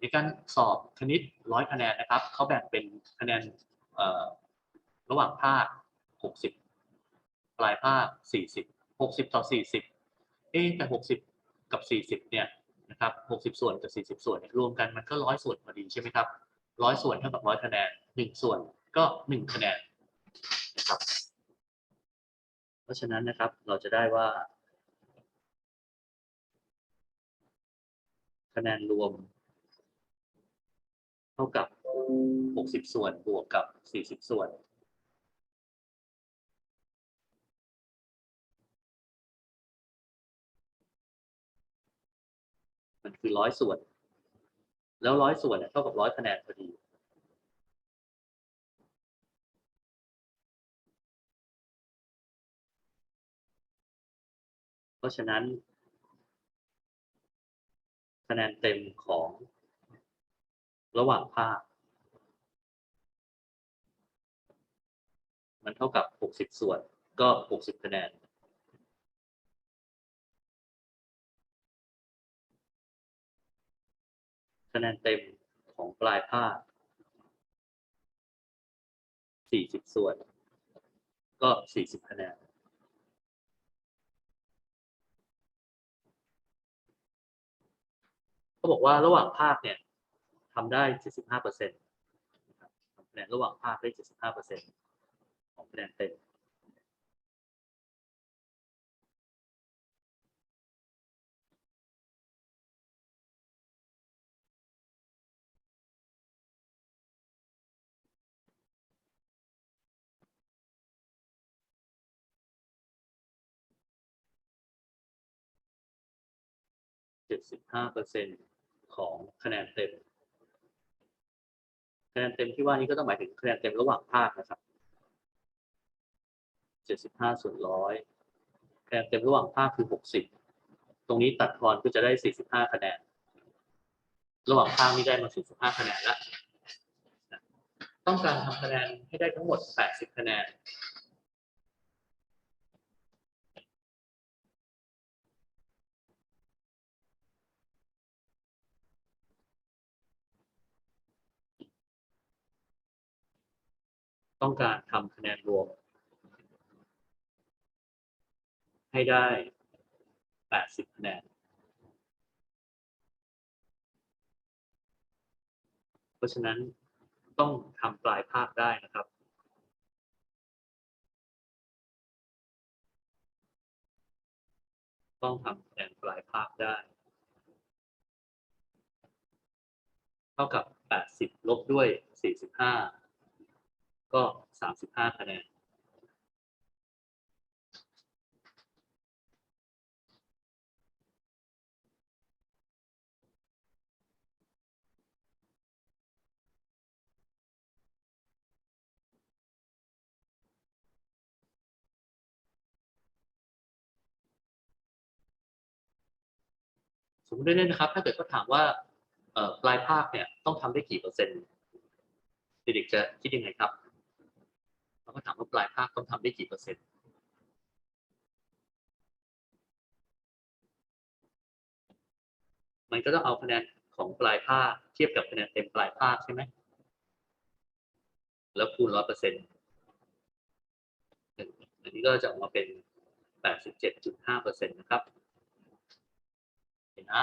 ในการสอบคณิตร้อยคะแนนนะครับเขาแบ่งเป็นคะแนนระหว่างภาค 60 ปลายภาค 40 60 ต่อ 40 เอ๊ะแต่ 60 กับ 40 เนี่ยนะครับ 60 ส่วนกับ 40 ส่วนรวมกันมันก็ร้อยส่วนพอดีใช่ไหมครับร้อยส่วนเท่ากับร้อยคะแนนหนึ่งส่วนก็หนึ่งคะแนนนะครับ เพราะฉะนั้นนะครับเราจะได้ว่า คะแนนรวม เท่ากับ 60 ส่วนบวกกับ 40 ส่วน มันคือร้อยส่วน แล้วร้อยส่วนเนี่ยเท่ากับร้อยคะแนนพอดีเพราะฉะนั้น คะแนนเต็มของ ระหว่างภาค มันเท่ากับ 60 ส่วนก็ 60 คะแนน คะแนนเต็มของปลายภาค 40 ส่วน ก็ 40 คะแนนเขาบอกว่าระหว่างภาคเนี่ย ทำได้ 75เปอร์เซ็นต์คะแนนระหว่างภาคได้ 75เปอร์เซ็นต์ของคะแนนเต็ม75เปอร์เซ็นต์ของคะแนนเต็ม คะแนนเต็มที่ว่านี้ก็ต้องหมายถึงคะแนนเต็มระหว่างภาคนะครับ 75ส่วนร้อยคะแนนเต็มระหว่างภาคคือ 60 ตรงนี้ตัดทอนก็จะได้ 45 คะแนน ระหว่างภาคนี่ได้มา 45 คะแนนแล้วนะต้องการทำคะแนนให้ได้ทั้งหมด 80 คะแนน ต้องการทำคะแนนรวม ให้ได้ 80คะแนน เพราะฉะนั้นต้องทำปลายภาคได้นะครับต้องทำคะแนนปลายภาคได้ เท่ากับ 80 ลบด้วย 45 ก็35คะแนนสมมติเล่นนะครับ ถ้าเกิดเขาถามว่าปลายภาคเนี่ยต้องทำได้กี่เปอร์เซ็นต์เด็กๆจะคิดยังไงครับ ก็ถามว่าปลายภาคต้องทำได้กี่เปอร์เซ็นต์มันก็ต้องเอาคะแนนของปลายภาคเทียบกับคะแนนเต็มปลายภาคใช่ไหมแล้วคูณร้อยเปอร์เซ็นต์อันนี้ก็จะออกมาเป็นแปดสิบเจ็ดจุดห้าเปอร์เซ็นต์นะครับ เห็นนะ